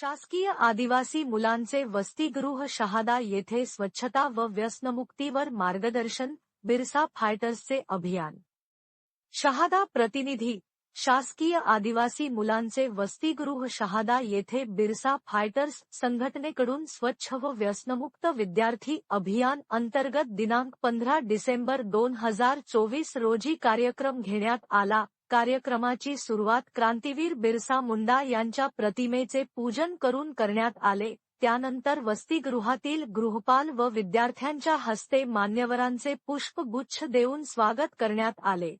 शासकीय आदिवासी मुलांचे वसतिगृह शहादा येथे स्वच्छता व व्यसनमुक्तीवर मार्गदर्शन, बिरसा फायटर्सचे अभियान. शहादा प्रतिनिधी, शासकीय आदिवासी मुलांचे वसतिगृह शहादा येथे बिरसा फायटर्स संघटनेकडून स्वच्छ व व्यसनमुक्त विद्यार्थी अभियान अंतर्गत दिनांक पंधरा डिसेंबर दोन हज़ार चोवीस रोजी कार्यक्रम घेण्यात आला. कार्यक्रमाची सुरुवात क्रांतीवीर बिरसा मुंडा यांच्या प्रतिमेचे पूजन करून करण्यात आले. त्यानंतर वसतिगृहातील गृहपाल व विद्यार्थ्यांच्या हस्ते मान्यवरांचे पुष्पगुच्छ देऊन स्वागत करण्यात आले.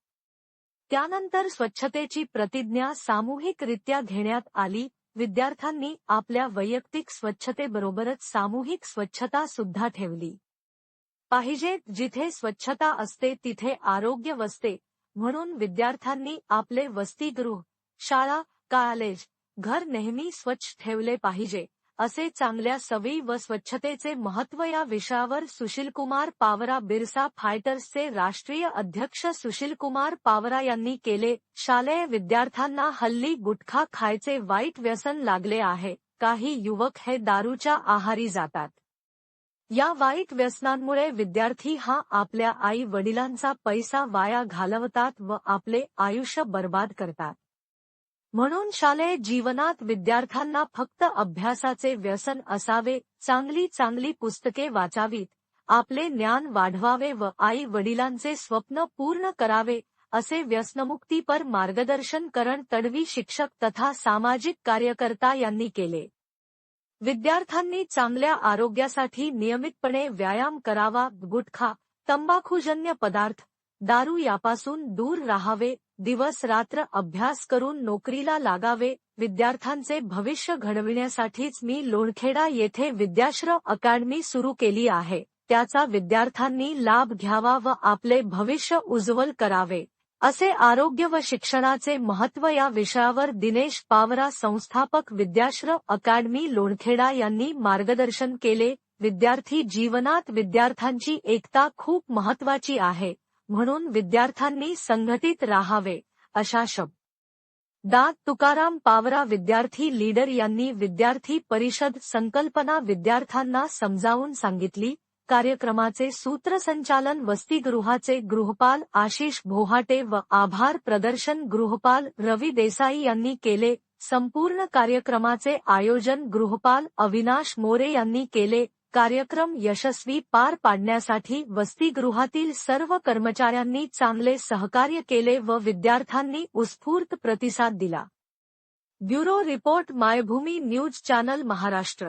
त्यानंतर स्वच्छतेची प्रतिज्ञा सामूहिकरित्या घेण्यात आली. विद्यार्थ्यांनी आपल्या वैयक्तिक स्वच्छतेबरोबरच सामूहिक स्वच्छता सुद्धा ठेवली. पाहिजे जिथे स्वच्छता असते तिथे आरोग्य वसते. म्हणून विद्यार्थ्यांनी आपले वसतिगृह शाळा कॉलेज घर नेहमी स्वच्छ ठेवले पाहिजे असे चांगल्या सवयी व स्वच्छतेचे महत्त्व या विषयावर सुशीलकुमार पावरा बिरसा फायटर्सचे राष्ट्रीय अध्यक्ष सुशीलकुमार पावरा यांनी केले. शालेय विद्यार्थ्यांना हल्ली गुटखा खायचे वाईट व्यसन लागले आहे. काही युवक हे दारूच्या आहारी जातात. या वाईट व्यसनांमुळे विद्यार्थी हा आपल्या आई वडिलांचा पैसा वाया घालवतात व आपले आयुष्य बर्बाद करतात. म्हणून शालेय जीवनात विद्यार्थ्यांना फक्त अभ्यासाचे व्यसन असावे चांगली चांगली पुस्तके वाचावीत आपले ज्ञान वाढवावे व आई वडिलांचे स्वप्न पूर्ण करावे असे व्यसनमुक्तीपर मार्गदर्शन करण तडवी शिक्षक तथा सामाजिक कार्यकर्ता यांनी केले. विद्यार्थ्यांनी चांगल्या आरोग्यासाठी नियमितपणे व्यायाम करावा गुटखा तंबाखूजन्य पदार्थ दारू यापासून दूर राहावे दिवस रात्र अभ्यास करून नोकरीला लागावे विद्यार्थ्यांचे भविष्य घडविण्यासाठीच मी लोणखेडा येथे विद्याश्रम अकॅडमी सुरू केली आहे. त्याचा विद्यार्थ्यांनी लाभ घ्यावा व आपले भविष्य उज्ज्वल करावे. असे आरोग्य व शिक्षणाचे महत्त्व या विषयावर दिनेश पावरा संस्थापक विद्याश्रम अकॅडमी लोणखेडा यांनी मार्गदर्शन केले. विद्यार्थी जीवनात विद्यार्थ्यांची एकता खूप महत्वाची आहे म्हणून विद्यार्थ्यांनी संघटित राहावे अशा शब्द दात तुकाराम पावरा विद्यार्थी लीडर यांनी विद्यार्थी परिषद संकल्पना विद्यार्थ्यांना समजावून सांगितली. कार्यक्रमाचे सूत्रसंचालन वसतिगृहाचे गृहपाल आशिष भोहाटे व आभार प्रदर्शन गृहपाल रवी देसाई यांनी केले. संपूर्ण कार्यक्रमाचे आयोजन गृहपाल अविनाश मोरे यांनी केले. कार्यक्रम यशस्वी पार पाडण्यासाठी वसतिगृहातील सर्व कर्मचाऱ्यांनी चांगले सहकार्य केले व विद्यार्थ्यांनी उत्स्फूर्त प्रतिसाद दिला. Bureau report Maybhumi news channel Maharashtra.